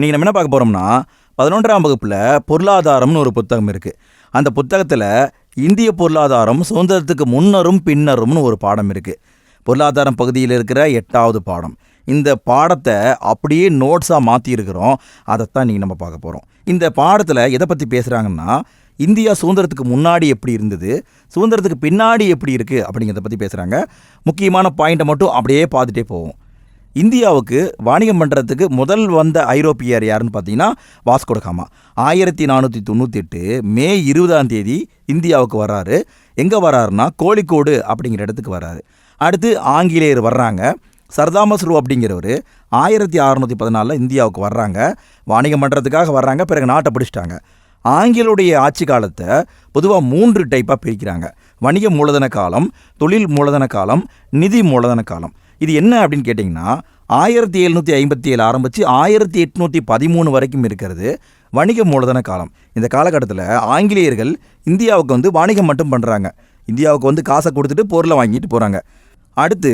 இன்றைக்கி நம்ம என்ன பார்க்க போகிறோம்னா பதினொன்றாம் வகுப்பில் பொருளாதாரம்னு ஒரு புத்தகம் இருக்குது அந்த புத்தகத்தில் இந்திய பொருளாதாரம் சுதந்திரத்துக்கு முன்னரும் பின்னரும்னு ஒரு பாடம் இருக்குது பொருளாதாரம் பகுதியில் இருக்கிற எட்டாவது பாடம். இந்த பாடத்தை அப்படியே நோட்ஸாக மாற்றியிருக்கிறோம் அதைத்தான் நீங்கள் நம்ம பார்க்க போகிறோம் இந்த பாடத்தில் எதை பற்றி பேசுகிறாங்கன்னா இந்தியா சுதந்திரத்துக்கு முன்னாடி எப்படி இருந்தது சுதந்திரத்துக்கு பின்னாடி எப்படி இருக்குது அப்படிங்கிறத பற்றி பேசுகிறாங்க முக்கியமான பாயிண்ட்டை மட்டும் அப்படியே பார்த்துட்டே போவோம். இந்தியாவுக்கு வாணிகம் பண்ணுறதுக்கு முதல் வந்த ஐரோப்பியர் யாருன்னு பார்த்தீங்கன்னா வாஸ்கோடகாமா ஆயிரத்தி நானூற்றி தொண்ணூற்றி எட்டு மே இருபதாம் தேதி இந்தியாவுக்கு வர்றாரு. எங்கே வர்றாருன்னா கோழிக்கோடு அப்படிங்கிற இடத்துக்கு வர்றாரு. அடுத்து ஆங்கிலேயர் வர்றாங்க. சர்தாமஸ்ரூ அப்படிங்கிறவர் ஆயிரத்தி அறநூற்றி பதினாலில் இந்தியாவுக்கு வர்றாங்க. வாணிகம் பண்ணுறதுக்காக வர்றாங்க. பிறகு நாட்டை பிடிச்சிட்டாங்க. ஆங்கிலருடைய ஆட்சி காலத்தை பொதுவாக மூன்று டைப்பாக பிரிக்கிறாங்க. வணிக மூலதன காலம் தொழில் மூலதன காலம் நிதி மூலதன காலம். இது என்ன அப்படின்னு கேட்டிங்கன்னா ஆயிரத்தி எழுநூற்றி ஐம்பத்தி ஏழு ஆரம்பித்து ஆயிரத்தி எட்நூற்றி பதிமூணு வரைக்கும் இருக்கிறது வணிக மூலதன காலம். இந்த காலகட்டத்தில் ஆங்கிலேயர்கள் இந்தியாவுக்கு வந்து வாணிகம் மட்டும் பண்ணுறாங்க இந்தியாவுக்கு வந்து காசை கொடுத்துட்டு பொருளை வாங்கிட்டு போகிறாங்க அடுத்து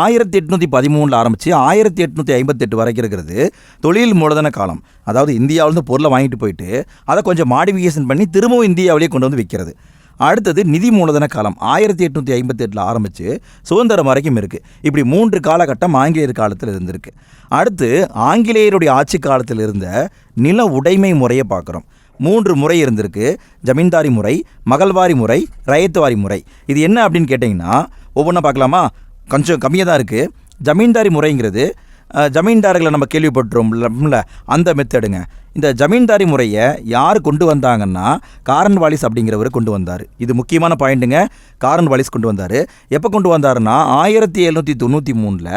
ஆயிரத்தி எட்நூற்றி பதிமூணில் ஆரம்பித்து ஆயிரத்தி எட்நூற்றி ஐம்பத்தெட்டு வரைக்கும் இருக்கிறது தொழில் மூலதன காலம். அதாவது இந்தியாவிலேருந்து பொருளை வாங்கிட்டு போயிட்டு அதை கொஞ்சம் மாடிஃபிகேஷன் பண்ணி திரும்பவும் இந்தியாவிலேயே கொண்டு வந்து விற்கிறது அடுத்தது நிதி மூலதன காலம் ஆயிரத்தி எட்நூற்றி ஐம்பத்தெட்டில் ஆரம்பித்து சுதந்திரம் வரைக்கும் இருக்குது இப்படி மூன்று காலகட்டம் ஆங்கிலேயர் காலத்தில் இருந்திருக்கு. அடுத்து ஆங்கிலேயருடைய ஆட்சி காலத்தில் இருந்த நில உடைமை முறையை பார்க்குறோம். மூன்று முறை இருந்திருக்கு. ஜமீன்தாரி முறை மகள்வாரி முறை ரயத்துவாரி முறை. இது என்ன அப்படின்னு கேட்டிங்கன்னா ஒவ்வொன்றா பார்க்கலாமா? கொஞ்சம் கம்மியாக தான் இருக்குது ஜமீன்தாரி முறைங்கிறது ஜமீன்தார்களை நம்ம கேள்விப்பட்டுருவோம்ல அந்த மெத்தடுங்க இந்த ஜமீன்தாரி முறையை யார் கொண்டு வந்தாங்கன்னா காரன் வாலிஸ் அப்படிங்கிறவர் கொண்டு வந்தார். இது முக்கியமான பாயிண்ட்டுங்க காரன் வாலிஸ் கொண்டு வந்தார். எப்போ கொண்டு வந்தாருன்னா ஆயிரத்தி எழுநூற்றி தொண்ணூற்றி மூணில்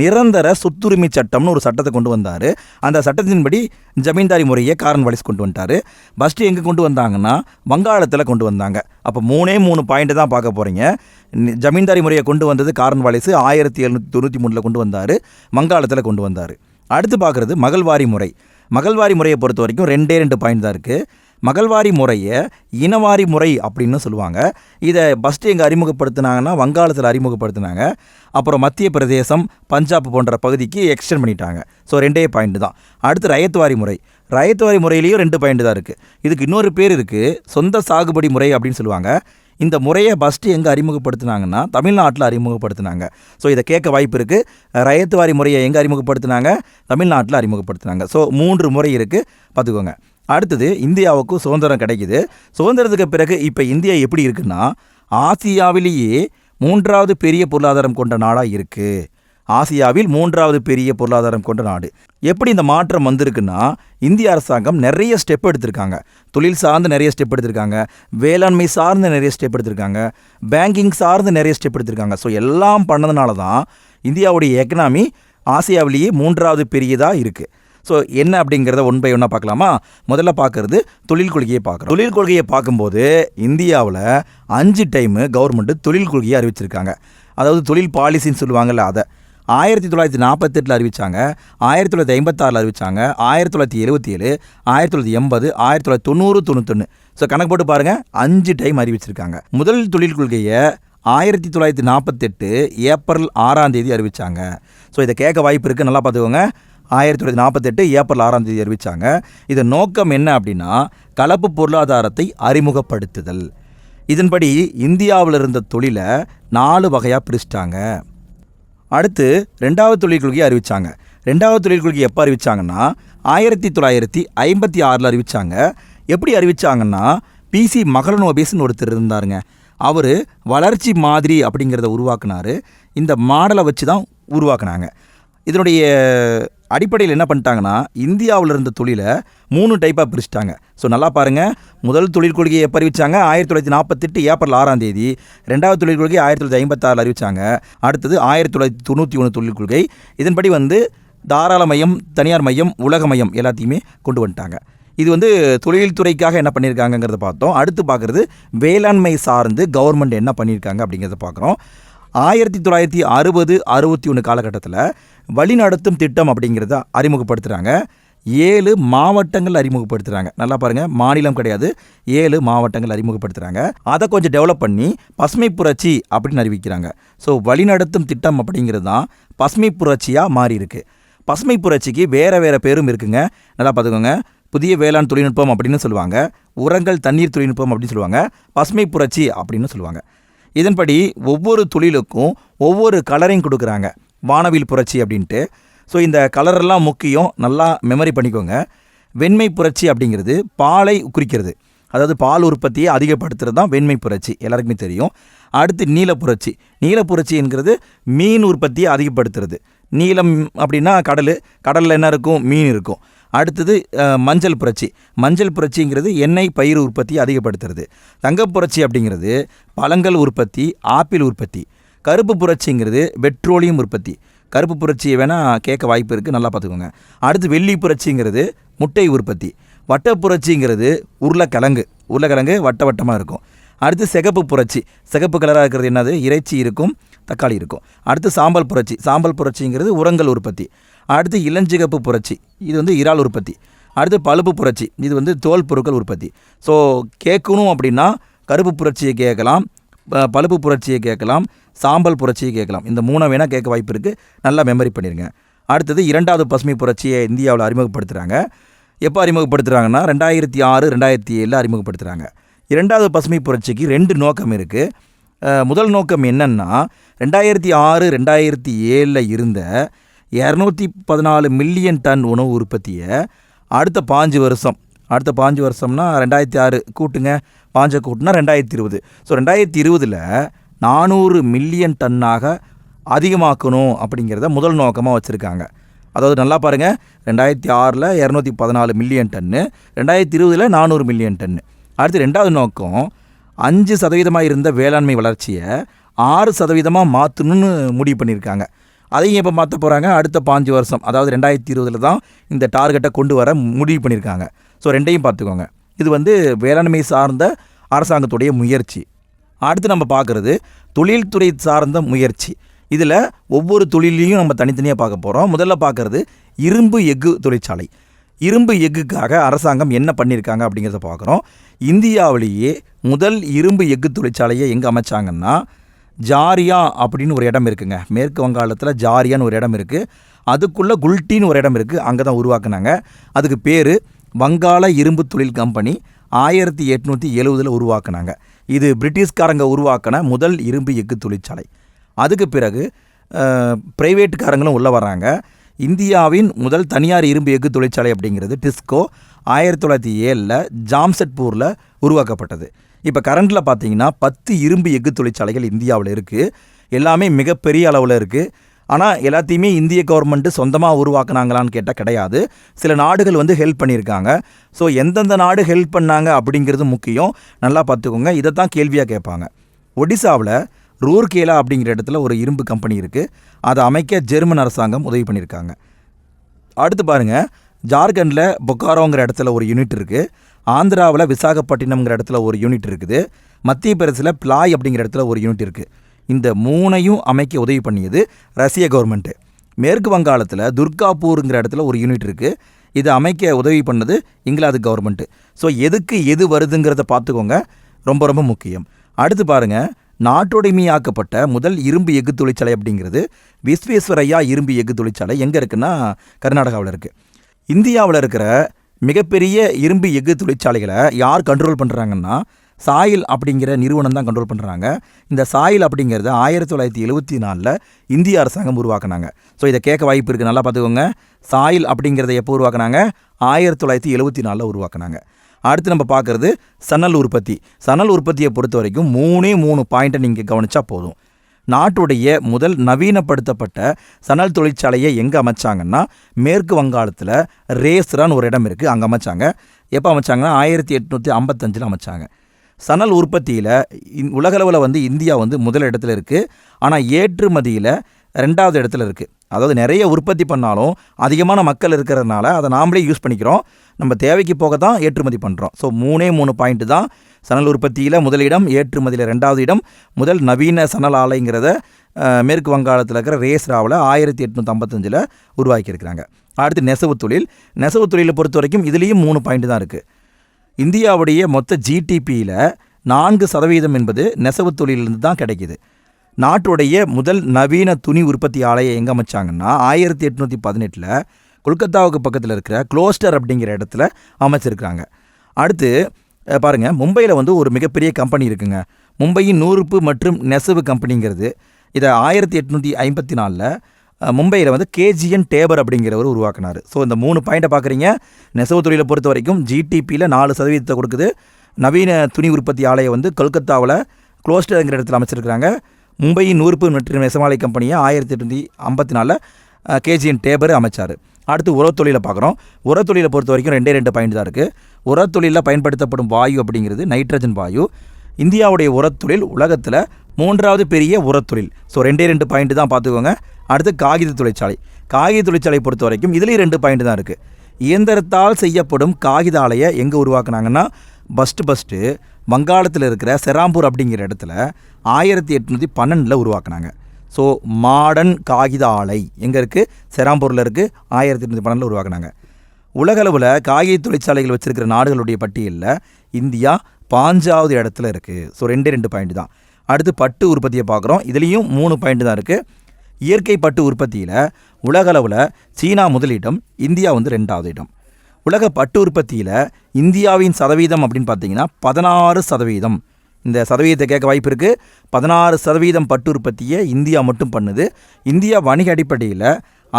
நிரந்தர சொத்துரிமை சட்டம்னு ஒரு சட்டத்தை கொண்டு வந்தார். அந்த சட்டத்தின்படி ஜமீன்தாரி முறையை காரன் வாலிஸ் கொண்டு வந்துட்டார். ஃபஸ்ட்டு எங்கே கொண்டு வந்தாங்கன்னா வங்காளத்தில் கொண்டு வந்தாங்க. அப்போ மூணே மூணு பாயிண்ட் தான் பார்க்க போகிறீங்க ஜமீன்தாரி முறையை கொண்டு வந்தது காரன் வாலிஸ் ஆயிரத்தி எழுநூற்றி தொண்ணூற்றி மூணில் கொண்டு வந்தார். வங்காளத்தில் கொண்டு வந்தார். அடுத்து பார்க்குறது மகள்வாரி முறை. மகள்வாரி முறையை பொறுத்த வரைக்கும் ரெண்டே ரெண்டு பாயிண்ட் தான் இருக்குது மகள்வாரி முறையை இனவாரி முறை அப்படின்னு சொல்லுவாங்க. இதை ஃபஸ்ட்டு எங்கே அறிமுகப்படுத்தினாங்கன்னா வங்காளத்தில் அறிமுகப்படுத்தினாங்க. அப்புறம் மத்திய பிரதேசம் பஞ்சாப் போன்ற பகுதிக்கு எக்ஸ்டெண்ட் பண்ணிட்டாங்க. ஸோ ரெண்டே பாயிண்ட் தான். அடுத்து ரயத்வாரி முறை. ரயத்வாரி முறையிலையும் ரெண்டு பாயிண்ட் தான் இருக்குது இதுக்கு இன்னொரு பேர் இருக்குது சொந்த சாகுபடி முறை அப்படின்னு சொல்லுவாங்க. இந்த முறையை ஃபஸ்ட்டு எங்கே அறிமுகப்படுத்தினாங்கன்னா தமிழ்நாட்டில் அறிமுகப்படுத்தினாங்க. ஸோ இதை கேட்க வாய்ப்பு இருக்குது ரயத்துவாரி முறையை எங்கே அறிமுகப்படுத்தினாங்க? தமிழ்நாட்டில் அறிமுகப்படுத்தினாங்க. ஸோ மூன்று முறை இருக்குது பார்த்துக்கோங்க. அடுத்தது இந்தியாவுக்கும் சுதந்திரம் கிடைக்குது. சுதந்திரத்துக்கு பிறகு இப்போ இந்தியா எப்படி இருக்குன்னா ஆசியாவிலேயே மூன்றாவது பெரிய பொருளாதாரம் கொண்ட நாடாக இருக்குது ஆசியாவில் மூன்றாவது பெரிய பொருளாதாரம் கொண்ட நாடு. எப்படி இந்த மாற்றம் வந்திருக்குன்னா இந்திய அரசாங்கம் நிறைய ஸ்டெப் எடுத்திருக்காங்க. தொழில் சார்ந்து நிறைய ஸ்டெப் எடுத்திருக்காங்க. வேளாண்மை சார்ந்து நிறைய ஸ்டெப் எடுத்திருக்காங்க. பேங்கிங் சார்ந்து நிறைய ஸ்டெப் எடுத்திருக்காங்க. ஸோ எல்லாம் பண்ணதுனால தான் இந்தியாவுடைய எக்கனாமி ஆசியாவிலேயே மூன்றாவது பெரியதாக இருக்குது ஸோ என்ன அப்படிங்கிறத ஒன் பை ஒன்னாக பார்க்கலாமா? முதல்ல பார்க்கறது தொழில் கொள்கையை பார்க்குறோம். தொழில் கொள்கையை பார்க்கும்போது இந்தியாவில் அஞ்சு டைமு கவர்மெண்ட்டு தொழில் கொள்கையை அறிவிச்சிருக்காங்க. அதாவது தொழில் பாலிசின்னு சொல்லுவாங்கல்ல அதை. ஆயிரத்தி தொள்ளாயிரத்தி நாற்பத்தெட்டில் அறிவித்தாங்க ஆயிரத்தி தொள்ளாயிரத்தி ஐம்பத்தாறில் அறிவித்தாங்க ஆயிரத்தி தொள்ளாயிரத்தி எழுபத்தி ஏழு ஆயிரத்தி தொள்ளாயிரத்தி எண்பது ஆயிரத்தி தொள்ளாயிரத்தி தொண்ணூறு தொண்ணூத்தொன்று ஸோ கணக்கு போட்டு பாருங்கள் அஞ்சு டைம் அறிவிச்சிருக்காங்க. முதல் தொழில் கொள்கையை ஆயிரத்தி தொள்ளாயிரத்தி நாற்பத்தெட்டு ஏப்ரல் ஆறாம் தேதி அறிவிச்சாங்க. ஸோ இதை கேட்க வாய்ப்பு இருக்குது நல்லா பார்த்துக்கோங்க. ஆயிரத்தி தொள்ளாயிரத்தி நாற்பத்தெட்டு ஏப்ரல் ஆறாம் தேதி அறிவிச்சாங்க. இதன் நோக்கம் என்ன அப்படின்னா கலப்பு பொருளாதாரத்தை அறிமுகப்படுத்துதல். இதன்படி இந்தியாவில் இருந்த தொழிலை நாலு வகையாக பிரிச்சிட்டாங்க. அடுத்து ரெண்டாவது தொழில் கொள்கையை அறிவித்தாங்க ரெண்டாவது தொழில் கொள்கை எப்போ அறிவித்தாங்கன்னா ஆயிரத்தி தொள்ளாயிரத்தி ஐம்பத்தி ஆறில் அறிவித்தாங்க எப்படி அறிவித்தாங்கன்னா பிசி மகளனோபேஸ்னு ஒருத்தர் இருந்தாருங்க. அவர் வளர்ச்சி மாதிரி அப்படிங்கிறத உருவாக்குனாரு. இந்த மாடலை வச்சு தான் உருவாக்குனாங்க. இதனுடைய அடிப்படையில் என்ன பண்ணிட்டாங்கன்னா இந்தியாவில் இருந்த தொழிலை மூணு டைப்பாக பிரிச்சிட்டாங்க. ஸோ நல்லா பாருங்கள் முதல் தொழில் கொள்கையை எப்போ அறிவிச்சாங்க? ஆயிரத்தி தொள்ளாயிரத்தி நாற்பத்தெட்டு ஏப்ரல் ஆறாம் தேதி. ரெண்டாவது தொழில் கொள்கை ஆயிரத்தி தொள்ளாயிரத்தி ஐம்பத்தாறு அறிவிச்சாங்க. அடுத்தது ஆயிரத்தி தொள்ளாயிரத்தி தொண்ணூற்றி ஒன்று தொழில் கொள்கை. இதன்படி வந்து தாராள மையம் தனியார் மையம் உலக மையம் எல்லாத்தையுமே கொண்டு வந்துட்டாங்க. இது வந்து தொழில்துறைக்காக என்ன பண்ணியிருக்காங்கங்கிறத பார்த்தோம். அடுத்து பார்க்குறது வேளாண்மை சார்ந்து கவர்மெண்ட் என்ன பண்ணியிருக்காங்க அப்படிங்கிறத பார்க்குறோம். ஆயிரத்தி தொள்ளாயிரத்தி அறுபது அறுபத்தி ஒன்று காலகட்டத்தில் வழிநடத்தும் திட்டம் அப்படிங்கிறத அறிமுகப்படுத்துகிறாங்க ஏழு மாவட்டங்கள் அறிமுகப்படுத்துகிறாங்க நல்லா பாருங்கள் மாநிலம் கிடையாது. ஏழு மாவட்டங்கள் அறிமுகப்படுத்துகிறாங்க அதை கொஞ்சம் டெவலப் பண்ணி பசுமை புரட்சி அப்படின்னு அறிவிக்கிறாங்க. ஸோ வழிநடத்தும் திட்டம் அப்படிங்கிறது தான் பசுமை புரட்சியாக மாறி இருக்கு. பசுமை புரட்சிக்கு வேறு வேறு பேரும் இருக்குங்க. நல்லா பார்த்துக்கோங்க. புதிய வேளாண் தொழில்நுட்பம் அப்படின்னு சொல்லுவாங்க. உரங்கள் தண்ணீர் தொழில்நுட்பம் அப்படின்னு சொல்லுவாங்க. பசுமை புரட்சி அப்படின்னு சொல்லுவாங்க. இதன்படி ஒவ்வொரு தொழிலுக்கும் ஒவ்வொரு கலரையும் கொடுக்குறாங்க. வானவில் புரட்சி அப்படின்ட்டு. ஸோ இந்த கலரெல்லாம் முக்கியம். நல்லா மெமரி பண்ணிக்கோங்க. வெண்மை புரட்சி அப்படிங்கிறது பாலை குறிக்கிறது. அதாவது பால் உற்பத்தியை அதிகப்படுத்துறது தான் வெண்மை புரட்சி. எல்லாருக்குமே தெரியும். அடுத்து நீல புரட்சி. நீல புரட்சி என்கிறது மீன் உற்பத்தியை அதிகப்படுத்துறது. நீலம் அப்படின்னா கடல். கடலில் என்ன இருக்கும்? மீன் இருக்கும். அடுத்தது மஞ்சள் புரட்சி. மஞ்சள் புரட்சிங்கிறது எண்ணெய் பயிர் உற்பத்தியை அதிகப்படுத்துறது. தங்கப் புரட்சி அப்படிங்கிறது பழங்கள் உற்பத்தி ஆப்பிள் உற்பத்தி. கருப்பு புரட்சிங்கிறது பெட்ரோலியம் உற்பத்தி. கருப்பு புரட்சியை வேணால் கேட்க வாய்ப்பு இருக்குது நல்லா பார்த்துக்கோங்க. அடுத்து வெள்ளி புரட்சிங்கிறது முட்டை உற்பத்தி. வட்ட புரட்சிங்கிறது உருளைக்கிழங்கு. உருளைக்கிழங்கு வட்ட வட்டமாக இருக்கும். அடுத்து சிகப்பு புரட்சி. சிகப்பு கலராக இருக்கிறது என்னது? இறைச்சி இருக்கும் தக்காளி இருக்கும். அடுத்து சாம்பல் புரட்சி. சாம்பல் புரட்சிங்கிறது உரங்கள் உற்பத்தி. அடுத்து இளஞ்சிகப்பு புரட்சி. இது வந்து இறால் உற்பத்தி. அடுத்து பழுப்பு புரட்சி. இது வந்து தோல் பொருட்கள் உற்பத்தி. ஸோ கேட்கணும் அப்படின்னா கருப்பு புரட்சியை கேட்கலாம். பழுப்பு புரட்சியை கேட்கலாம் சாம்பல் புரட்சியை கேட்கலாம். இந்த மூணை வேணால் கேட்க வாய்ப்பு இருக்குது நல்லா மெமரி பண்ணிடுங்க அடுத்தது இரண்டாவது பசுமை புரட்சியை இந்தியாவில் அறிமுகப்படுத்துகிறாங்க எப்போ அறிமுகப்படுத்துகிறாங்கன்னா ரெண்டாயிரத்தி ஆறு ரெண்டாயிரத்தி ஏழில் அறிமுகப்படுத்துகிறாங்க இரண்டாவது பசுமை புரட்சிக்கு ரெண்டு நோக்கம் இருக்குது முதல் நோக்கம் என்னென்னா ரெண்டாயிரத்தி ஆறு ரெண்டாயிரத்தி ஏழில் இருந்த இரநூத்தி பதினாலு மில்லியன் டன் உணவு உற்பத்தியை அடுத்த பாஞ்சு வருஷம் அடுத்த பாஞ்சு வருஷம்னா ரெண்டாயிரத்தி ஆறு கூட்டுங்க. பாஞ்ச கூட்டுனா ரெண்டாயிரத்தி இருபது. ஸோ ரெண்டாயிரத்தி இருபதில் நானூறு மில்லியன் டன்னாக அதிகமாக்கணும் அப்படிங்கிறத முதல் நோக்கமாக வச்சுருக்காங்க. அதாவது நல்லா பாருங்கள் ரெண்டாயிரத்தி ஆறில் இரநூத்தி பதினாலு மில்லியன் டன்னு ரெண்டாயிரத்தி இருபதில் நானூறு மில்லியன் டன்னு. அடுத்து ரெண்டாவது நோக்கம் அஞ்சு சதவீதமாக இருந்த வேளாண்மை வளர்ச்சியை ஆறு சதவீதமாக மாற்றணும்னு முடிவு பண்ணியிருக்காங்க. அதையும் இப்போ மாற்ற போகிறாங்க அடுத்த பாஞ்சு வருஷம் அதாவது ரெண்டாயிரத்தி இருபதில் தான் இந்த டார்கெட்டை கொண்டு வர முடிவு பண்ணியிருக்காங்க. ஸோ ரெண்டையும் பார்த்துக்கோங்க. இது வந்து வேளாண்மை சார்ந்த அரசாங்கத்துடைய முயற்சி. அடுத்து நம்ம பார்க்குறது தொழில்துறை சார்ந்த முயற்சி. இதில் ஒவ்வொரு தொழிலையும் நம்ம தனித்தனியாக பார்க்க போகிறோம் முதல்ல பார்க்குறது இரும்பு எஃகு தொழிற்சாலை. இரும்பு எஃகுக்காக அரசாங்கம் என்ன பண்ணியிருக்காங்க அப்படிங்கிறத பார்க்குறோம். இந்தியாவிலேயே முதல் இரும்பு எஃகு தொழிற்சாலையை எங்கே அமைச்சாங்கன்னா ஜாரியா அப்படின்னு ஒரு இடம் இருக்குங்க. மேற்கு வங்காளத்தில் ஜாரியான்னு ஒரு இடம் இருக்குது அதுக்குள்ளே குல்ட்டின்னு ஒரு இடம் இருக்குது அங்கே தான் உருவாக்குனாங்க. அதுக்கு பேர் வங்காள இரும்பு தொழில் கம்பெனி ஆயிரத்தி எட்நூற்றி எழுவதில் உருவாக்குனாங்க. இது பிரிட்டிஷ்காரங்க உருவாக்கின முதல் இரும்பு எஃகு தொழிற்சாலை. அதுக்கு பிறகு ப்ரைவேட்டுக்காரங்களும் உள்ளே வர்றாங்க. இந்தியாவின் முதல் தனியார் இரும்பு எஃகு தொழிற்சாலை அப்படிங்கிறது டிஸ்கோ ஆயிரத்தி தொள்ளாயிரத்தி ஏழில் ஜாம்செட்பூரில் உருவாக்கப்பட்டது. இப்போ கரண்டில் பார்த்தீங்கன்னா பத்து இரும்பு எஃகு தொழிற்சாலைகள் இந்தியாவில் இருக்குது எல்லாமே மிகப்பெரிய அளவில் இருக்குது ஆனால் எல்லாத்தையுமே இந்திய கவர்மெண்ட்டு சொந்தமாக உருவாக்குனாங்களான்னு கேட்டால் கிடையாது. சில நாடுகள் வந்து ஹெல்ப் பண்ணியிருக்காங்க. ஸோ எந்தெந்த நாடு ஹெல்ப் பண்ணாங்க அப்படிங்கிறது முக்கியம். நல்லா பார்த்துக்கோங்க. இதை தான் கேள்வியாக கேட்பாங்க. ஒடிசாவில் ரூர்கேலா அப்படிங்கிற இடத்துல ஒரு இரும்பு கம்பெனி இருக்குது அதை அமைக்க ஜெர்மன் அரசாங்கம் உதவி பண்ணியிருக்காங்க. அடுத்து பாருங்க. ஜார்க்கண்டில் பொக்காரோங்கிற இடத்துல ஒரு யூனிட் இருக்குது ஆந்திராவில் விசாகப்பட்டினம்ங்கிற இடத்துல ஒரு யூனிட் இருக்குது. மத்திய பிரதேசில் பிளாய் அப்படிங்கிற இடத்துல ஒரு யூனிட் இருக்குது இந்த மூணையும் அமைக்க உதவி பண்ணியது ரஷ்ய கவர்மெண்ட்டு மேற்கு வங்காளத்தில் துர்காப்பூருங்கிற இடத்துல ஒரு யூனிட் இருக்குது இதை அமைக்க உதவி பண்ணது இங்கிலாந்து கவர்மெண்ட்டு ஸோ எதுக்கு எது வருதுங்கிறத பார்த்துக்கோங்க. ரொம்ப ரொம்ப முக்கியம். அடுத்து பாருங்க. நாட்டுடைமையாக்கப்பட்ட முதல் இரும்பு எஃகு தொழிற்சாலை அப்படிங்கிறது விஸ்வேஸ்வரையா இரும்பு எஃகு தொழிற்சாலை எங்கே இருக்குன்னா கர்நாடகாவில் இருக்குது இந்தியாவில் இருக்கிற மிகப்பெரிய இரும்பு எஃகு தொழிற்சாலைகளை யார் கண்ட்ரோல் பண்ணுறாங்கன்னா சாயில் அப்படிங்கிற நிறுவனம் தான் கண்ட்ரோல் பண்ணுறாங்க இந்த சாயில் அப்படிங்கிறத ஆயிரத்தி தொள்ளாயிரத்தி எழுபத்தி நாலில் இந்திய அரசாங்கம் உருவாக்குனாங்க. ஸோ இதை கேட்க வாய்ப்பு இருக்குது நல்லா பார்த்துக்கோங்க. சாயில் அப்படிங்கிறத எப்போ உருவாக்குனாங்க? ஆயிரத்தி தொள்ளாயிரத்தி எழுபத்தி நாலில் உருவாக்குனாங்க. அடுத்து நம்ம பார்க்குறது சணல் உற்பத்தி. சணல் உற்பத்தியை பொறுத்த வரைக்கும் மூணே மூணு பாயிண்ட்டை நீங்கள் கவனித்தா போதும். நாட்டுடைய முதல் நவீனப்படுத்தப்பட்ட சணல் தொழிற்சாலையை எங்கே அமைச்சாங்கன்னா மேற்கு வங்காளத்தில் ரேஸ்ரான்னு ஒரு இடம் இருக்குது அங்கே அமைச்சாங்க. எப்போ அமைச்சாங்கன்னா ஆயிரத்தி எட்நூற்றி ஐம்பத்தஞ்சில் அமைச்சாங்க. சணல் உற்பத்தியில் உலகளவில் வந்து இந்தியா வந்து முதல் இடத்துல இருக்குது ஆனால் ஏற்றுமதியில் ரெண்டாவது இடத்துல இருக்குது அதாவது நிறைய உற்பத்தி பண்ணாலும் அதிகமான மக்கள் இருக்கிறதுனால அதை நாமளே யூஸ் பண்ணிக்கிறோம். நம்ம தேவைக்கு போக தான் ஏற்றுமதி பண்ணுறோம் ஸோ மூணே மூணு பாயிண்ட் தான் சணல் உற்பத்தியில் முதலிடம் ஏற்றுமதியில் ரெண்டாவது இடம். முதல் நவீன சணல் ஆலைங்கிறத மேற்கு வங்காளத்தில் இருக்கிற ரேஸ்ராவில் ஆயிரத்தி எட்நூற்றி ஐம்பத்தஞ்சில் உருவாக்கியிருக்கிறாங்க. அடுத்து நெசவு தொழில். நெசவு தொழிலை பொறுத்த வரைக்கும் இதுலேயும் மூணு பாயிண்ட் தான் இருக்குது இந்தியாவுடைய மொத்த ஜிடிபியில் நான்கு சதவீதம் என்பது நெசவு தொழிலிருந்து தான் கிடைக்கிது. நாட்டுடைய முதல் நவீன துணி உற்பத்தி ஆலையை எங்கே அமைச்சாங்கன்னா ஆயிரத்தி எட்நூற்றி பதினெட்டில் கொல்கத்தாவுக்கு பக்கத்தில் இருக்கிற க்ளோஸ்டர் அப்படிங்கிற இடத்துல அமைச்சிருக்காங்க அடுத்து பாருங்கள் மும்பையில் வந்து ஒரு மிகப்பெரிய கம்பெனி இருக்குங்க. மும்பையின் நூறுப்பு மற்றும் நெசவு கம்பெனிங்கிறது. இதை ஆயிரத்தி எட்நூற்றி ஐம்பத்தி நாலில் மும்பையில் வந்து கேஜிஎன் டேபர் அப்படிங்கிறவர் உருவாக்குனார். ஸோ இந்த மூணு பாயிண்ட்டை பார்க்குறீங்க நெசவு தொழிலை பொறுத்த வரைக்கும் ஜிடிபியில் நாலு சதவீதத்தை கொடுக்குது. நவீன துணி உற்பத்தி ஆலையை வந்து கொல்கத்தாவில் குளோஸ்டர்ங்கிற இடத்துல அமைச்சிருக்கிறாங்க. மும்பையின் நூறுப்பு மற்றும் நெசமாலை கம்பெனியை ஆயிரத்தி எட்நூற்றி ஐம்பத்தி நாலில் கேஜிஎன் டேபர் அமைச்சார். அடுத்து உரத்தொழிலை பார்க்குறோம் உரத்தொழிலை பொறுத்த வரைக்கும் ரெண்டே ரெண்டு பாயிண்ட் தான் இருக்குது உரத்தொழிலில் பயன்படுத்தப்படும் வாயு அப்படிங்கிறது நைட்ரஜன் வாயு. இந்தியாவுடைய உரத்தொழில் உலகத்தில் மூன்றாவது பெரிய உரத்தொழில் ஸோ ரெண்டே ரெண்டு பாயிண்ட் தான் பார்த்துக்கோங்க. அடுத்து காகித தொழிற்சாலை. காகித தொழிற்சாலை பொறுத்த வரைக்கும் இதுலேயும் ரெண்டு பாயிண்ட் தான் இருக்குது இயந்திரத்தால் செய்யப்படும் காகித ஆலையை எங்கே உருவாக்குனாங்கன்னா ஃபஸ்ட்டு ஃபஸ்ட்டு வங்காளத்தில் இருக்கிற செராம்பூர் அப்படிங்கிற இடத்துல ஆயிரத்தி எட்நூற்றி பன்னெண்டில் உருவாக்குனாங்க. ஸோ மாடர்ன் காகித ஆலை எங்கே இருக்குது செராம்பூரில் இருக்குது ஆயிரத்தி எட்நூற்றி பன்னெண்டில் உருவாக்குனாங்க. உலகளவில் காகித தொழிற்சாலைகள் வச்சுருக்கிற நாடுகளுடைய பட்டியலில் இந்தியா பாஞ்சாவது இடத்துல இருக்குது ஸோ ரெண்டே ரெண்டு பாயிண்ட் தான். அடுத்து பட்டு உற்பத்தியை பார்க்குறோம். இதுலேயும் மூணு பாயிண்ட் தான் இருக்குது இயற்கை பட்டு உற்பத்தியில் உலகளவில் சீனா முதலிடம் இந்தியா வந்து ரெண்டாவது இடம். உலக பட்டு உற்பத்தியில் இந்தியாவின் சதவீதம் அப்படின்னு பார்த்தீங்கன்னா பதினாறு சதவீதம். இந்த சதவீதத்தை கேட்க வாய்ப்பு இருக்குது பதினாறு சதவீதம் பட்டு உற்பத்தியை இந்தியா மட்டும் பண்ணுது. இந்தியா வணிக அடிப்படையில்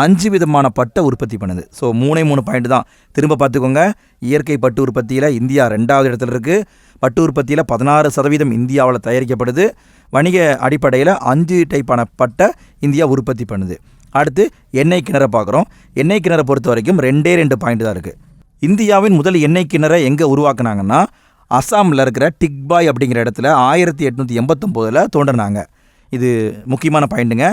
அஞ்சு விதமான பட்டை உற்பத்தி பண்ணுது. ஸோ மூணே மூணு பாயிண்ட் தான். திரும்ப பார்த்துக்கோங்க. இயற்கை பட்டு உற்பத்தியில் இந்தியா ரெண்டாவது இடத்துல இருக்குது பட்டு உற்பத்தியில் பதினாறு சதவீதம் இந்தியாவில் தயாரிக்கப்படுது. வணிக அடிப்படையில் அஞ்சு டைப்பான பட்டை இந்தியா உற்பத்தி பண்ணுது. அடுத்து எண்ணெய் கிணறை பார்க்குறோம். எண்ணெய் கிணறை பொறுத்த வரைக்கும் ரெண்டே ரெண்டு பாயிண்ட் தான் இருக்குது இந்தியாவின் முதல் எண்ணெய் கிணறை எங்கே உருவாக்குனாங்கன்னா அஸ்ஸாமில் இருக்கிற டிக்பாய் அப்படிங்கிற இடத்துல ஆயிரத்தி எட்நூற்றி எண்பத்தொம்போதில் தோன்றினாங்க. இது முக்கியமான பாயிண்ட்டுங்க.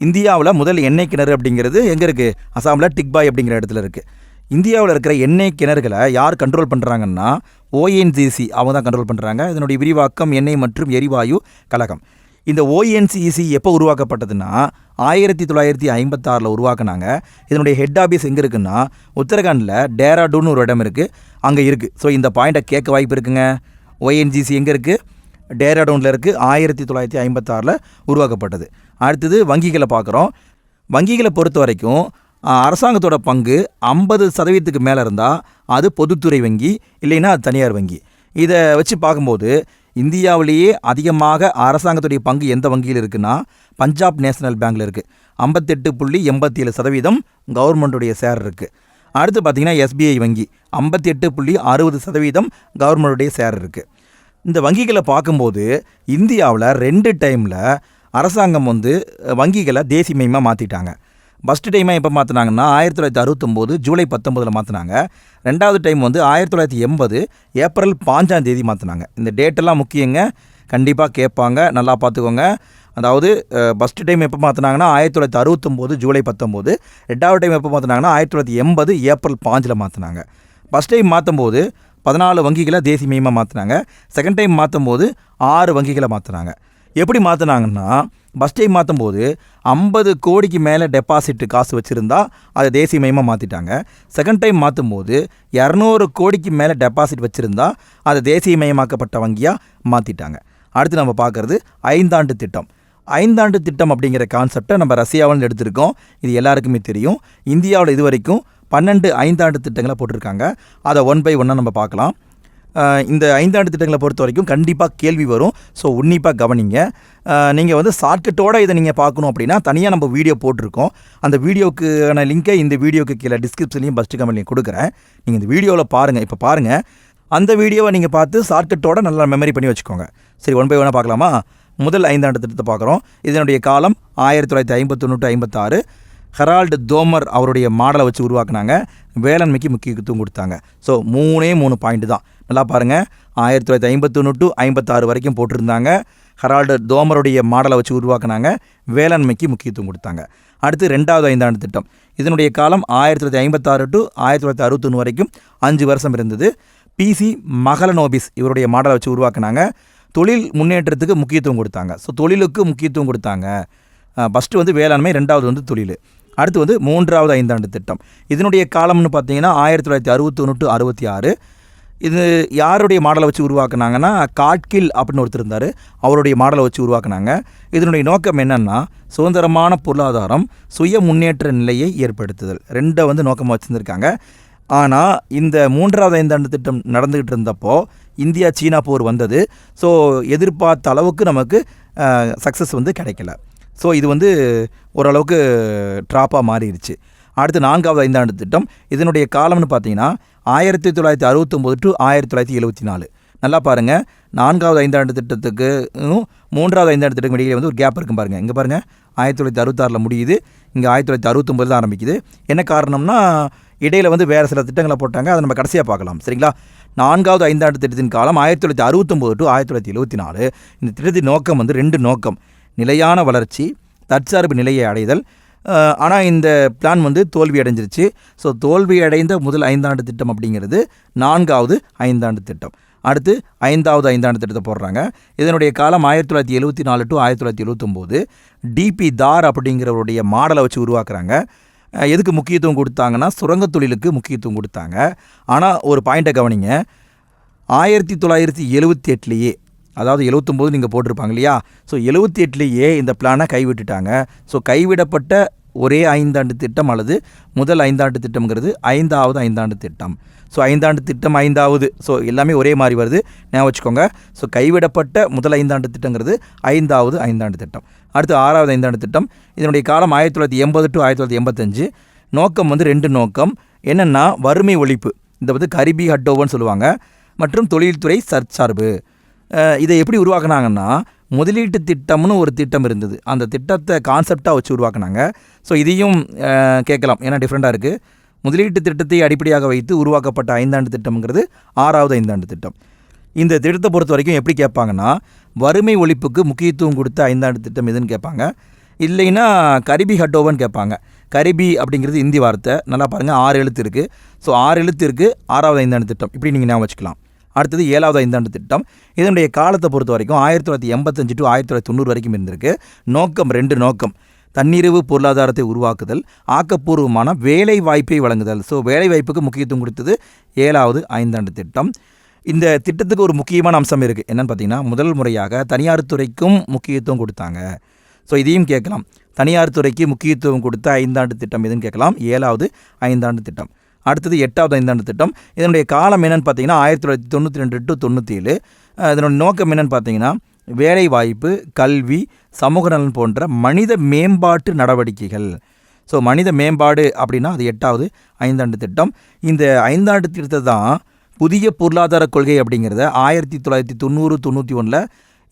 இந்தியாவில் முதல் எண்ணெய் கிணறு அப்படிங்கிறது எங்கே இருக்குது அசாமில் டிக்பாய் அப்படிங்கிற இடத்துல இருக்குது இந்தியாவில் இருக்கிற எண்ணெய் கிணறுகளை யார் கண்ட்ரோல் பண்ணுறாங்கன்னா ஓஎன்ஜிசி அவங்க தான் கண்ட்ரோல் பண்ணுறாங்க இதனுடைய விரிவாக்கம் எண்ணெய் மற்றும் எரிவாயு கழகம். இந்த ஓஎன்சிசி எப்போ உருவாக்கப்பட்டதுன்னா ஆயிரத்தி தொள்ளாயிரத்தி ஐம்பத்தாறில் உருவாக்குனாங்க. இதனுடைய ஹெட் ஆஃபீஸ் எங்கே இருக்குன்னா உத்தரகாண்டில் டேராடூன்னு ஒரு இடம் இருக்குது அங்கே இருக்குது ஸோ இந்த பாயிண்ட்டை கேட்க வாய்ப்பு இருக்குங்க. ஓஎன்ஜிசி எங்கே இருக்குது டேராடூனில் இருக்குது ஆயிரத்தி தொள்ளாயிரத்தி ஐம்பத்தாறில் உருவாக்கப்பட்டது. அடுத்தது வங்கிகளை பார்க்குறோம். வங்கிகளை பொறுத்த வரைக்கும் அரசாங்கத்தோட பங்கு ஐம்பது சதவீதத்துக்கு மேலே இருந்தால் அது பொதுத்துறை வங்கி இல்லைன்னா அது தனியார் வங்கி. இதை வச்சு பார்க்கும்போது இந்தியாவிலேயே அதிகமாக அரசாங்கத்துடைய பங்கு எந்த வங்கியில் இருக்குன்னா பஞ்சாப் நேஷனல் பேங்க்கில் இருக்குது ஐம்பத்தெட்டு புள்ளி எண்பத்தி ஏழு சதவீதம் கவர்மெண்ட்டுடைய சேர் இருக்குது அடுத்து பார்த்திங்கன்னா எஸ்பிஐ வங்கி ஐம்பத்தி எட்டு புள்ளி அறுபது சதவீதம் கவர்மெண்ட்டுடைய சேர் இருக்குது இந்த வங்கிகளை பார்க்கும்போது இந்தியாவில் ரெண்டு டைமில் அரசாங்கம் வந்து வங்கிகளை தேசியமயமாக மாற்றிட்டாங்க ஃபஸ்ட்டு டைமாக எப்போ மாற்றினாங்கன்னா ஆயிரத்தி தொள்ளாயிரத்தி அறுபத்தொம்போது ஜூலை பத்தொம்போதில் மாற்றினாங்க ரெண்டாவது டைம் வந்து ஆயிரத்தி தொள்ளாயிரத்தி எண்பது ஏப்ரல் பாஞ்சாம் தேதி மாற்றினாங்க இந்த டேட்டெல்லாம் முக்கியங்க. கண்டிப்பாக கேட்பாங்க. நல்லா பார்த்துக்கோங்க. அதாவது ஃபஸ்ட்டு டைம் எப்போ மாற்றினாங்கன்னா ஆயிரத்தி தொள்ளாயிரத்தி அறுபத்தொம்போது ஜூலை பத்தொம்போது. ரெண்டாவது டைம் எப்போ மாற்றினாங்கன்னா ஆயிரத்தி தொள்ளாயிரத்தி எண்பது ஏப்ரல் பாஞ்சில் மாற்றினாங்க ஃபஸ்ட் டைம் மாற்றும்போது பதினாலு வங்கிகளை தேசியமயமாக மாற்றினாங்க செகண்ட் டைம் மாற்றும்போது ஆறு வங்கிகளை மாற்றினாங்க எப்படி மாற்றினாங்கன்னா ஃபஸ்ட் மாற்றும் போது ஐம்பது கோடிக்கு மேலே டெபாசிட்டு காசு வச்சுருந்தா அதை தேசியமயமாக மாற்றிட்டாங்க செகண்ட் டைம் மாற்றும்போது இரநூறு கோடிக்கு மேலே டெபாசிட் வச்சுருந்தா அதை தேசியமயமாக்கப்பட்ட வங்கியாக மாற்றிட்டாங்க அடுத்து நம்ம பார்க்குறது ஐந்தாண்டு திட்டம். ஐந்தாண்டு திட்டம் அப்படிங்கிற கான்செப்டை நம்ம ரஷ்யாவில் எடுத்திருக்கோம். இது எல்லாருக்குமே தெரியும். இந்தியாவில் இது வரைக்கும் பன்னெண்டு ஐந்தாண்டு திட்டங்களை போட்டிருக்காங்க. அதை ஒன் பை ஒன்னாக நம்ம பார்க்கலாம். இந்த ஐந்தாண்டு திட்டங்களை பொறுத்த வரைக்கும் கண்டிப்பாக கேள்வி வரும். ஸோ உன்னிப்பாக கவனிங்க. நீங்கள் வந்து ஷார்ட்கட்டோடு இதை நீங்கள் பார்க்கணும் அப்படின்னா தனியாக நம்ம வீடியோ போட்டிருக்கோம். அந்த வீடியோக்கான லிங்கை இந்த வீடியோக்கு கீழே டிஸ்கிரிப்ஷன்லையும் ஃபஸ்ட்டு கமெண்ட்லையும் கொடுக்குறேன். நீங்கள் இந்த வீடியோவில் பாருங்கள் இப்போ பாருங்கள் அந்த வீடியோவை நீங்கள் பார்த்து ஷார்ட்கட்டோட நல்லா மெமரி பண்ணி வச்சுக்கோங்க. சரி ஒன் பை ஒன்னாக பார்க்கலாமா? முதல் ஐந்தாண்டு திட்டத்தை பார்க்குறோம். இதனுடைய காலம் ஆயிரத்தி தொள்ளாயிரத்தி ஐம்பத்தொன்று ஐம்பத்தாறு. ஹெரால்டு தோமர் அவருடைய மாடலை வச்சு உருவாக்குனாங்க. வேளாண்மைக்கு முக்கியத்துவம் கொடுத்தாங்க. ஸோ மூணே மூணு பாயிண்ட் தான். நல்லா பாருங்கள் ஆயிரத்தி தொள்ளாயிரத்தி ஐம்பத்தொன்று டு ஐம்பத்தாறு வரைக்கும் போட்டிருந்தாங்க. ஹெரால்டர் தோமருடைய மாடலை வச்சு உருவாக்குனாங்க. வேளாண்மைக்கு முக்கியத்துவம் கொடுத்தாங்க. அடுத்து ரெண்டாவது ஐந்தாண்டு திட்டம். இதனுடைய காலம் ஆயிரத்தி தொள்ளாயிரத்தி ஐம்பத்தாறு டு ஆயிரத்தி தொள்ளாயிரத்தி அறுபத்தொன்று வரைக்கும் அஞ்சு வருஷம் இருந்தது. பிசி மகளனோபிஸ் இவருடைய மாடலை வச்சு உருவாக்குனாங்க. தொழில் முன்னேற்றத்துக்கு முக்கியத்துவம் கொடுத்தாங்க. ஸோ தொழிலுக்கு முக்கியத்துவம் கொடுத்தாங்க. ஃபஸ்ட்டு வந்து வேளாண்மை ரெண்டாவது வந்து தொழில். அடுத்து வந்து மூன்றாவது ஐந்தாண்டு திட்டம். இதனுடைய காலம்னு பார்த்தீங்கன்னா ஆயிரத்தி தொள்ளாயிரத்தி அறுபத்தொன்று டு அறுபத்தி ஆறு. இது யாருடைய மாடலை வச்சு உருவாக்குனாங்கன்னா காட்கில் அப்படின்னு ஒருத்தர் இருந்தார். அவருடைய மாடலை வச்சு உருவாக்குனாங்க. இதனுடைய நோக்கம் என்னென்னா சுதந்திரமான பொருளாதாரம் சுய முன்னேற்ற நிலையை ஏற்படுத்துதல். ரெண்டை வந்து நோக்கமாக வச்சுருந்துருக்காங்க. ஆனால் இந்த மூன்றாவது ஐந்தாண்டு திட்டம் நடந்துக்கிட்டு இருந்தப்போ இந்தியா சீனா போர் வந்தது. ஸோ எதிர்பார்த்த அளவுக்கு நமக்கு சக்ஸஸ் வந்து கிடைக்கல. ஸோ இது வந்து ஓரளவுக்கு ட்ராப்பாக மாறிடுச்சு. அடுத்து நான்காவது ஐந்தாண்டு திட்டம். இதனுடைய காலம்னு பார்த்தீங்கன்னா ஆயிரத்தி தொள்ளாயிரத்தி அறுபத்தொம்போது டு ஆயிரத்தி தொள்ளாயிரத்தி எழுபத்தி நாலு. நல்லா பாருங்கள் நான்காவது ஐந்தாண்டு திட்டத்துக்கு மூன்றாவது ஐந்தாண்டு திட்டத்துக்கு இடையில வந்து ஒரு கேப் இருக்கும் பாருங்கள் இங்கே பாருங்கள் ஆயிரத்தி தொள்ளாயிரத்தி அறுபத்தாறில் முடியுது. இங்கே ஆயிரத்தி தொள்ளாயிரத்தி அறுபத்தொம்பது தான் ஆரம்பிக்குது. என்ன காரணம்னா இடையில வந்து வேறு சில திட்டங்களை போட்டாங்க. அதை நம்ம கடைசியாக பார்க்கலாம். சரிங்களா? நான்காவது ஐந்தாண்டு திட்டத்தின் காலம் ஆயிரத்தி தொள்ளாயிரத்தி அறுபத்தொம்போது டு ஆயிரத்தி தொள்ளாயிரத்தி எழுபத்தி நாலு. இந்த திட்டத்தின் நோக்கம் வந்து ரெண்டு நோக்கம். நிலையான வளர்ச்சி தற்சார்பு நிலையை அடைதல் ஆனால் இந்த பிளான் வந்து தோல்வி அடைஞ்சிருச்சு. ஸோ தோல்வி அடைந்த முதல் ஐந்தாண்டு திட்டம் அப்படிங்கிறது நான்காவது ஐந்தாண்டு திட்டம். அடுத்து ஐந்தாவது ஐந்தாண்டு திட்டத்தை போடுறாங்க. இதனுடைய காலம் ஆயிரத்தி தொள்ளாயிரத்தி எழுபத்தி நாலு டு ஆயிரத்தி தொள்ளாயிரத்தி எழுபத்தொம்போது டிபி தார் அப்படிங்கிறவருடைய மாடலை வச்சு உருவாக்குறாங்க. எதுக்கு முக்கியத்துவம் கொடுத்தாங்கன்னா சுரங்கத் தொழிலுக்கு முக்கியத்துவம் கொடுத்தாங்க. ஆனால் ஒரு பாயிண்ட்டை கவனிங்க. ஆயிரத்தி தொள்ளாயிரத்தி எழுபத்தி எட்டுலேயே அதாவது எழுவத்தொம்போது நீங்கள் போட்டிருப்பாங்க இல்லையா? ஸோ எழுவத்தி எட்டுலேயே இந்த பிளானை கைவிட்டுட்டாங்க. ஸோ கைவிடப்பட்ட ஒரே ஐந்தாண்டு திட்டம் அல்லது முதல் ஐந்தாண்டு திட்டம்ங்கிறது ஐந்தாவது ஐந்தாண்டு திட்டம். ஸோ ஐந்தாண்டு திட்டம் ஐந்தாவது. ஸோ எல்லாமே ஒரே மாதிரி வருது. ஞாபகம் வச்சுக்கோங்க. ஸோ கைவிடப்பட்ட முதல் ஐந்தாண்டு திட்டங்கிறது ஐந்தாவது ஐந்தாண்டு திட்டம். அடுத்து ஆறாவது ஐந்தாண்டு திட்டம். இதனுடைய காலம் ஆயிரத்தி தொள்ளாயிரத்தி எண்பது டு ஆயிரத்தி தொள்ளாயிரத்தி எண்பத்தஞ்சு. நோக்கம் வந்து ரெண்டு நோக்கம். என்னென்னா வறுமை ஒழிப்பு. இந்த வந்து கரிபி ஹட்டோவன்னு சொல்லுவாங்க. மற்றும் தொழில்துறை சற்சார்பு. இதை எப்படி உருவாக்குனாங்கன்னா முதலீட்டு திட்டம்னு ஒரு திட்டம் இருந்தது. அந்த திட்டத்தை கான்செப்டாக வச்சு உருவாக்குனாங்க. ஸோ இதையும் கேட்கலாம். ஏன்னா டிஃப்ரெண்ட்டாக இருக்குது முதலீட்டு திட்டத்தை அடிப்படையாக வைத்து உருவாக்கப்பட்ட ஐந்தாண்டு திட்டம்ங்கிறது ஆறாவது ஐந்தாண்டு திட்டம். இந்த திட்டத்தை பொறுத்த வரைக்கும் எப்படி கேட்பாங்கன்னா வறுமை ஒழிப்புக்கு முக்கியத்துவம் கொடுத்த ஐந்தாண்டு திட்டம் எதுன்னு கேட்பாங்க. இல்லைன்னா கரிபி ஹட்டோவன் கேட்பாங்க. கரிபி அப்படிங்கிறது இந்தி வார்த்தை. நல்லா பாருங்கள் ஆறு எழுத்து இருக்குது ஸோ ஆறு எழுத்து இருக்குது ஆறாவது ஐந்தாண்டு திட்டம். இப்படி நீங்கள் ஞாபகம் வச்சுக்கலாம். அடுத்தது ஏழாவது ஐந்தாண்டு திட்டம். இதனுடைய காலத்தை பொறுத்த வரைக்கும் ஆயிரத்தி தொள்ளாயிரத்தி எண்பத்தஞ்சு டு ஆயிரத்தி தொள்ளாயிரத்தி தொண்ணூறு வரைக்கும் இருந்திருக்கு. நோக்கம் ரெண்டு நோக்கம். தன்னிறைவு பொருளாதாரத்தை உருவாக்குதல் ஆக்கப்பூர்வமான வேலை வாய்ப்பை வழங்குதல். ஸோ வேலை வாய்ப்புக்கு முக்கியத்துவம் கொடுத்தது ஏழாவது ஐந்தாண்டு திட்டம். இந்த திட்டத்துக்கு ஒரு முக்கியமான அம்சம் இருக்குது என்னென்னு பார்த்தீங்கன்னா முதல் முறையாக தனியார் துறைக்கும் முக்கியத்துவம் கொடுத்தாங்க. ஸோ இதையும் கேட்கலாம். தனியார் துறைக்கு முக்கியத்துவம் கொடுத்த ஐந்தாண்டு திட்டம் எதுன்னு கேட்கலாம். ஏழாவது ஐந்தாண்டு திட்டம். அடுத்தது எட்டாவது ஐந்தாண்டு திட்டம். இதனுடைய காலம் என்னன்னு பார்த்தீங்கன்னா ஆயிரத்தி தொள்ளாயிரத்தி தொண்ணூற்றி ரெண்டு டு தொண்ணூற்றி ஏழு. இதனோட நோக்கம் என்னென்னு பார்த்தீங்கன்னா வேலை வாய்ப்பு கல்வி சமூக நலன் போன்ற மனித மேம்பாட்டு நடவடிக்கைகள். ஸோ மனித மேம்பாடு அப்படின்னா அது எட்டாவது ஐந்தாண்டு திட்டம். இந்த ஐந்தாண்டு திட்டத்தை தான் புதிய பொருளாதார கொள்கை அப்படிங்கிறத ஆயிரத்தி தொள்ளாயிரத்தி தொண்ணூறு தொண்ணூற்றி ஒன்றில்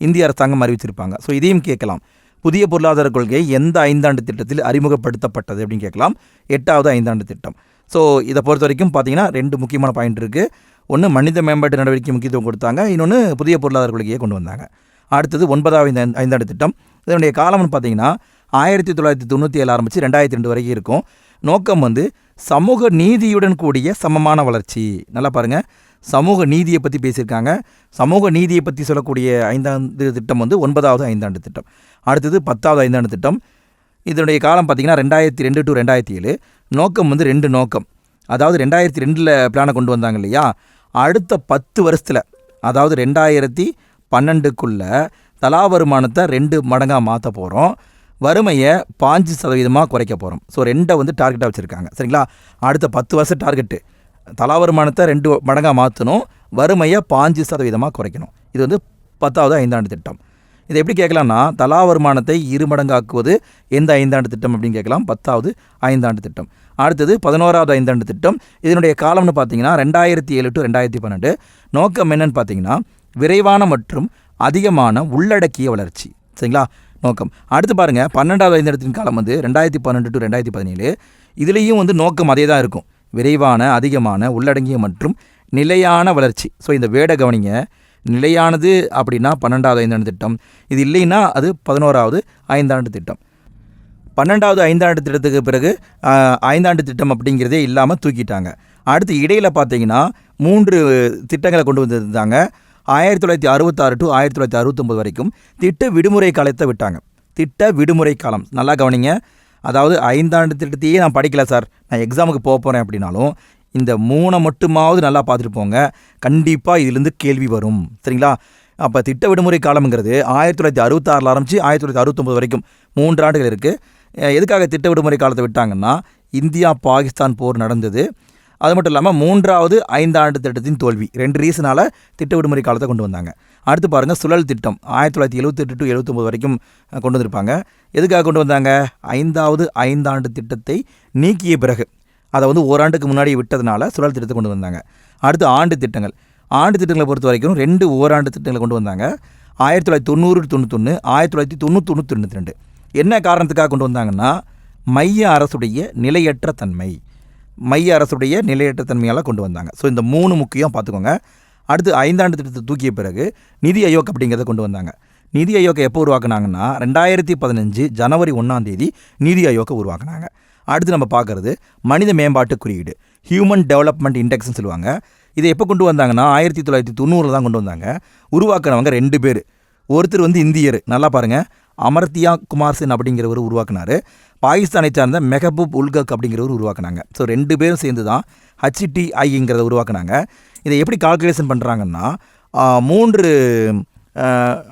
இந்திய அரசாங்கம் அறிவிச்சிருப்பாங்க ஸோ இதையும் கேட்கலாம். புதிய பொருளாதார கொள்கை எந்த ஐந்தாண்டு திட்டத்தில் அறிமுகப்படுத்தப்பட்டது அப்படின்னு கேட்கலாம். எட்டாவது ஐந்தாண்டு திட்டம். ஸோ இதை பொறுத்த வரைக்கும் பார்த்தீங்கன்னா ரெண்டு முக்கியமான பாயிண்ட் இருக்குது ஒன்று மனித மேம்பாட்டு நடவடிக்கை முக்கியத்துவம் கொடுத்தாங்க. இன்னொன்று புதிய பொருளாதார கொள்கையை கொண்டு வந்தாங்க. அடுத்தது ஒன்பதாவது இந்த ஐந்தாண்டு திட்டம். இதனுடைய காலம்னு பார்த்தீங்கன்னா ஆயிரத்தி தொள்ளாயிரத்தி தொண்ணூற்றி ஏழு ஆரம்பித்து ரெண்டாயிரத்தி ரெண்டு வரைக்கும் இருக்கும். நோக்கம் வந்து சமூக நீதியுடன் கூடிய சமமான வளர்ச்சி. நல்லா பாருங்கள் சமூக நீதியை பற்றி பேசியிருக்காங்க. சமூக நீதியை பற்றி சொல்லக்கூடிய ஐந்தாண்டு திட்டம் வந்து ஒன்பதாவது ஐந்தாண்டு திட்டம். அடுத்தது பத்தாவது ஐந்தாண்டு திட்டம். இதனுடைய காலம் பார்த்திங்கன்னா ரெண்டாயிரத்தி ரெண்டு டு ரெண்டாயிரத்தி ஏழு. நோக்கம் வந்து ரெண்டு நோக்கம். அதாவது ரெண்டாயிரத்தி ரெண்டில் பிளானை கொண்டு வந்தாங்க இல்லையா? அடுத்த பத்து வருஷத்தில் அதாவது ரெண்டாயிரத்தி பன்னெண்டுக்குள்ளே தலா வருமானத்தை ரெண்டு மடங்காக மாற்ற போகிறோம் வறுமையை பாஞ்சு சதவீதமாக குறைக்க போகிறோம் ஸோ ரெண்டை வந்து டார்கெட்டாக வச்சுருக்காங்க. சரிங்களா? அடுத்த பத்து வருஷம் டார்கெட்டு தலா வருமானத்தை ரெண்டு மடங்காக மாற்றணும் வறுமையை பாஞ்சு சதவீதமாக குறைக்கணும். இது வந்து பத்தாவது ஐந்தாண்டு திட்டம். இதை எப்படி கேட்கலாம்னா தலா வருமானத்தை இரு மடங்காக்குவது எந்த ஐந்தாண்டு திட்டம் அப்படின்னு கேட்கலாம். பத்தாவது ஐந்தாண்டு திட்டம். அடுத்தது பதினோராவது ஐந்தாண்டு திட்டம். இதனுடைய காலம்னு பார்த்தீங்கன்னா ரெண்டாயிரத்தி ஏழு டு ரெண்டாயிரத்தி பன்னெண்டு. நோக்கம் என்னன்னு பார்த்தீங்கன்னா விரைவான மற்றும் அதிகமான உள்ளடக்கிய வளர்ச்சி. சரிங்களா? நோக்கம். அடுத்து பாருங்க பன்னெண்டாவது ஐந்தாண்டத்தின் காலம் வந்து ரெண்டாயிரத்தி பன்னெண்டு டு ரெண்டாயிரத்தி பதினேழு. இதுலேயும் வந்து நோக்கம் அதே தான் இருக்கும். விரைவான அதிகமான உள்ளடங்கிய மற்றும் நிலையான வளர்ச்சி. ஸோ இந்த வேட கவனிங்க. நிலையானது அப்படின்னா பன்னெண்டாவது ஐந்தாண்டு திட்டம். இது இல்லைன்னா அது பதினோராவது ஐந்தாண்டு திட்டம். பன்னெண்டாவது ஐந்தாண்டு திட்டத்துக்கு பிறகு ஐந்தாண்டு திட்டம் அப்படிங்கிறதே இல்லாமல் தூக்கிட்டாங்க. அடுத்து இடையில் பார்த்தீங்கன்னா மூன்று திட்டங்களை கொண்டு வந்திருந்தாங்க. ஆயிரத்தி தொள்ளாயிரத்தி அறுபத்தாறு டு ஆயிரத்தி தொள்ளாயிரத்தி அறுபத்தொம்பது வரைக்கும் திட்ட விடுமுறை காலத்தை விட்டாங்க. திட்ட விடுமுறை காலம். நல்லா கவனிங்க. அதாவது ஐந்தாண்டு திட்டத்தையே நான் படிக்கல சார். நான் எக்ஸாமுக்கு போக போகிறேன் அப்படின்னாலும் இந்த மூணை மட்டுமாவது நல்லா பார்த்துட்டு போங்க. கண்டிப்பாக இதுலேருந்து கேள்வி வரும். சரிங்களா? அப்போ திட்ட விடுமுறை காலம்ங்கிறது ஆயிரத்தி தொள்ளாயிரத்தி அறுபத்தாறில் ஆரம்பித்து ஆயிரத்தி தொள்ளாயிரத்தி அறுபத்தொம்பது வரைக்கும் மூன்று ஆண்டுகள் இருக்குது எதுக்காக திட்ட விடுமுறை காலத்தை விட்டாங்கன்னா இந்தியா பாகிஸ்தான் போர் நடந்தது. அது மட்டும் இல்லாமல் மூன்றாவது ஐந்தாண்டு திட்டத்தின் தோல்வி. ரெண்டு ரீசனால் திட்ட விடுமுறை காலத்தை கொண்டு வந்தாங்க. அடுத்து பாருங்கள் சுழல் திட்டம் ஆயிரத்தி தொள்ளாயிரத்தி எழுபத்தெட்டு டு எழுபத்தொம்பது வரைக்கும் கொண்டு வந்திருப்பாங்க. எதுக்காக கொண்டு வந்தாங்க? ஐந்தாவது ஐந்தாண்டு திட்டத்தை நீக்கிய பிறகு. அதை வந்து ஓராண்டுக்கு முன்னாடி விட்டதுனால சுழல் திட்டத்தை கொண்டு வந்தாங்க. அடுத்து ஆண்டு திட்டங்கள். ஆண்டு திட்டங்களை பொறுத்த வரைக்கும் ரெண்டு ஓராண்டு திட்டங்களை கொண்டு வந்தாங்க. ஆயிரத்தி தொள்ளாயிரத்தி தொண்ணூறு தொண்ணூத்தொன்று ஆயிரத்தி தொள்ளாயிரத்தி தொண்ணூற்றி தொண்ணூற்றி ரெண்டு. என்ன காரணத்துக்காக கொண்டு வந்தாங்கன்னா மைய அரசுடைய நிலையற்ற தன்மை. மைய அரசுடைய நிலையற்ற தன்மையால் கொண்டு வந்தாங்க. ஸோ இந்த மூணு முக்கியம் பார்த்துக்கோங்க. அடுத்து ஐந்தாண்டு திட்டத்தை தூக்கிய பிறகு நிதி ஆயோக் அப்படிங்கிறத கொண்டு வந்தாங்க. நிதி ஆயோக்கை எப்போ உருவாக்குனாங்கன்னா ரெண்டாயிரத்தி பதினஞ்சு ஜனவரி ஒன்றாம் தேதி நிதி ஆயோக்கை உருவாக்குனாங்க. அடுத்து நம்ம பார்க்குறது மனித மேம்பாட்டு குறியீடு. ஹியூமன் டெவலப்மெண்ட் இண்டெக்ஸ்னு சொல்லுவாங்க. இதை எப்போ கொண்டு வந்தாங்கன்னா ஆயிரத்தி தொள்ளாயிரத்தி தொண்ணூறில் தான் கொண்டு வந்தாங்க. உருவாக்குனவங்க ரெண்டு பேர். ஒருத்தர் வந்து இந்தியர். நல்லா பாருங்கள் அமர்த்தியா குமார் சென் அப்படிங்கிறவர் உருவாக்குனாரு. பாகிஸ்தானை சார்ந்த மெஹபூப் உல்கக் அப்படிங்கிறவர் உருவாக்குனாங்க. ஸோ ரெண்டு பேரும் சேர்ந்து தான் ஹச்டிஐங்கிறத உருவாக்குனாங்க. இதை எப்படி கால்குலேஷன் பண்ணுறாங்கன்னா மூன்று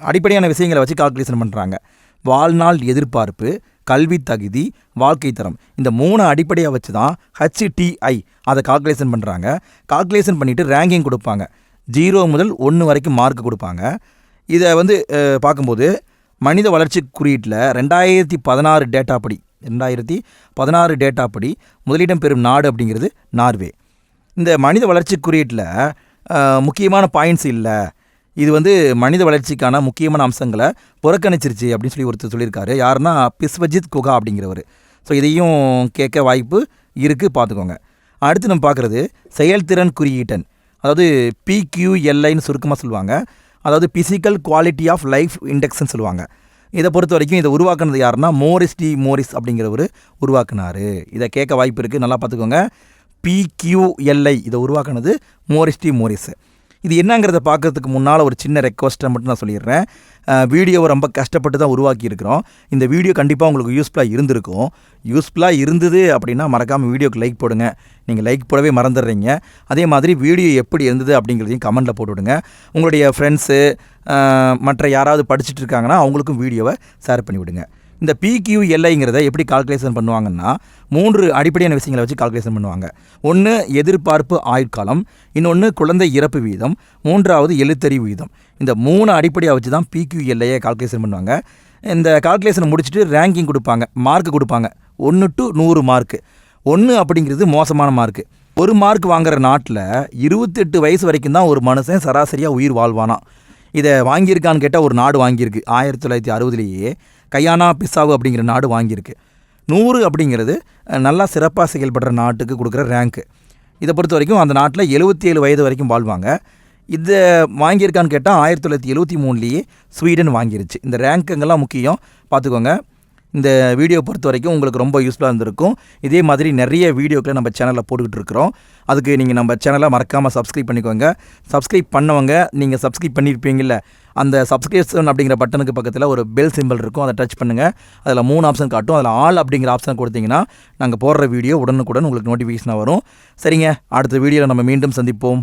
அடிப்படையான விஷயங்களை வச்சு கால்குலேஷன் பண்ணுறாங்க வாழ்நாள் எதிர்பார்ப்பு கல்வி தகுதி வாழ்க்கை தரம். இந்த மூணு அடிப்படையாக வச்சு தான் ஹச்டிஐ அதை கால்குலேஷன் பண்ணுறாங்க கால்குலேஷன் பண்ணிவிட்டு ரேங்கிங் கொடுப்பாங்க. ஜீரோ முதல் ஒன்று வரைக்கும் மார்க் கொடுப்பாங்க. இதை வந்து பார்க்கும்போது மனித வளர்ச்சி குறியீட்டில் ரெண்டாயிரத்தி பதினாறு டேட்டா படி ரெண்டாயிரத்தி பதினாறு டேட்டா படி முதலிடம் பெறும் நாடு அப்படிங்கிறது நார்வே. இந்த மனித வளர்ச்சி குறியீட்டில் முக்கியமான பாயிண்ட்ஸ் இல்லை. இது வந்து மனித வளர்ச்சிக்கான முக்கியமான அம்சங்களை புறக்கணிச்சிருச்சு அப்படின்னு சொல்லி ஒருத்தர் சொல்லியிருக்காரு. யாருன்னா பிஸ்வஜித் குகா அப்படிங்கிறவர். ஸோ இதையும் கேட்க வாய்ப்பு இருக்குது பார்த்துக்கோங்க. அடுத்து நம்ம பார்க்குறது செயல்திறன் குறியீட்டன். அதாவது பிக்யூஎல்ஐன்னு சுருக்கமாக சொல்லுவாங்க. அதாவது பிசிக்கல் குவாலிட்டி ஆஃப் லைஃப் இண்டெக்ஸ்னு சொல்லுவாங்க. இதை பொறுத்த வரைக்கும் இதை உருவாக்குனது யாருன்னா மோரிஸ் டி மோரிஸ் அப்படிங்கிறவர் உருவாக்குனாரு. இதை கேட்க வாய்ப்பு இருக்குது நல்லா பார்த்துக்கோங்க. பிக்யூஎல்ஐ இதை உருவாக்குனது மோரிஸ் டி மோரிஸ் இது என்னங்கிறத பார்க்கறதுக்கு முன்னால் ஒரு சின்ன ரெக்வஸ்ட்டை மட்டும் நான் சொல்லிடுறேன். வீடியோவை ரொம்ப கஷ்டப்பட்டு தான் உருவாக்கியிருக்கிறோம். இந்த வீடியோ கண்டிப்பாக உங்களுக்கு யூஸ்ஃபுல்லாக இருந்திருக்கும். யூஸ்ஃபுல்லாக இருந்தது அப்படின்னா மறக்காமல் வீடியோக்கு லைக் போடுங்க. நீங்கள் லைக் போடவே மறந்துடுறீங்க. அதே மாதிரி வீடியோ எப்படி இருந்தது அப்படிங்கிறதையும் கமெண்ட்டில் போட்டுவிடுங்க. உங்களுடைய ஃப்ரெண்ட்ஸு மற்ற யாராவது படிச்சுட்டு இருக்காங்கன்னா அவங்களுக்கும் வீடியோவை ஷேர் பண்ணிவிடுங்க. இந்த பிக்யூஎல்ஐங்கிறத எப்படி கால்குலேஷன் பண்ணுவாங்கன்னா மூன்று அடிப்படையான விஷயங்களை வச்சு கால்குலேஷன் பண்ணுவாங்க. ஒன்று எதிர்பார்ப்பு ஆயுட்காலம். இன்னொன்று குழந்தை இறப்பு வீதம். மூன்றாவது எழுத்தறிவு வீதம். இந்த மூணு அடிப்படையாக வச்சு தான் பிக்யூஎல்ஐயை கால்குலேஷன் பண்ணுவாங்க. இந்த கால்குலேஷனை முடிச்சுட்டு ரேங்கிங் கொடுப்பாங்க. மார்க் கொடுப்பாங்க. ஒன்று டு நூறு மார்க்கு ஒன்று அப்படிங்கிறது மோசமான மார்க்கு ஒரு மார்க் வாங்குற நாட்டில் இருபத்தெட்டு வயசு வரைக்கும் தான் ஒரு மனுஷன் சராசரியாக உயிர் வாழ்வானான் இதை வாங்கியிருக்கான்னு கேட்டால் ஒரு நாடு வாங்கியிருக்கு. ஆயிரத்தி தொள்ளாயிரத்தி அறுபதுலேயே கையானா பிசாவு அப்படிங்கிற நாடு வாங்கியிருக்கு. நூறு அப்படிங்கிறது நல்லா சிறப்பாக செயல்படுற நாட்டுக்கு கொடுக்குற ரேங்க்கு இதை பொறுத்த வரைக்கும் அந்த நாட்டில் எழுபத்தி ஏழு வயது வரைக்கும் வாழ்வாங்க. இதை வாங்கியிருக்கான்னு கேட்டால் ஆயிரத்தி தொள்ளாயிரத்தி எழுபத்தி மூணுலேயே ஸ்வீடன் வாங்கிருச்சு. இந்த ரேங்க்குங்கெல்லாம் முக்கியம். பார்த்துக்கோங்க. இந்த வீடியோ பொறுத்த வரைக்கும் உங்களுக்கு ரொம்ப யூஸ்ஃபுல்லாக இருந்திருக்கும். இதே மாதிரி நிறைய வீடியோக்களை நம்ம சேனலில் போட்டுக்கிட்டு இருக்கிறோம். அதுக்கு நீங்கள் நம்ம சேனலை மறக்காமல் சப்ஸ்கிரைப் பண்ணிக்கோங்க. சப்ஸ்கிரைப் பண்ணவங்க நீங்கள் சப்ஸ்கிரைப் பண்ணியிருப்பீங்கள்ல அந்த சப்ஸ்கிரிப்ஷன் அப்படிங்கிற பட்டனுக்கு பக்கத்தில் ஒரு பெல் சிம்பிள் இருக்கும். அதை டச் பண்ணுங்கள் அதில் மூணு ஆப்ஷன் காட்டும். அதில் ஆல் அப்படிங்கிற ஆப்ஷன் கொடுத்தீங்கன்னா நாங்கள் போடுற வீடியோ உடனுக்குடன் உங்களுக்கு நோட்டிஃபிகேஷனாக வரும். சரிங்க. அடுத்த வீடியோவில் நம்ம மீண்டும் சந்திப்போம்.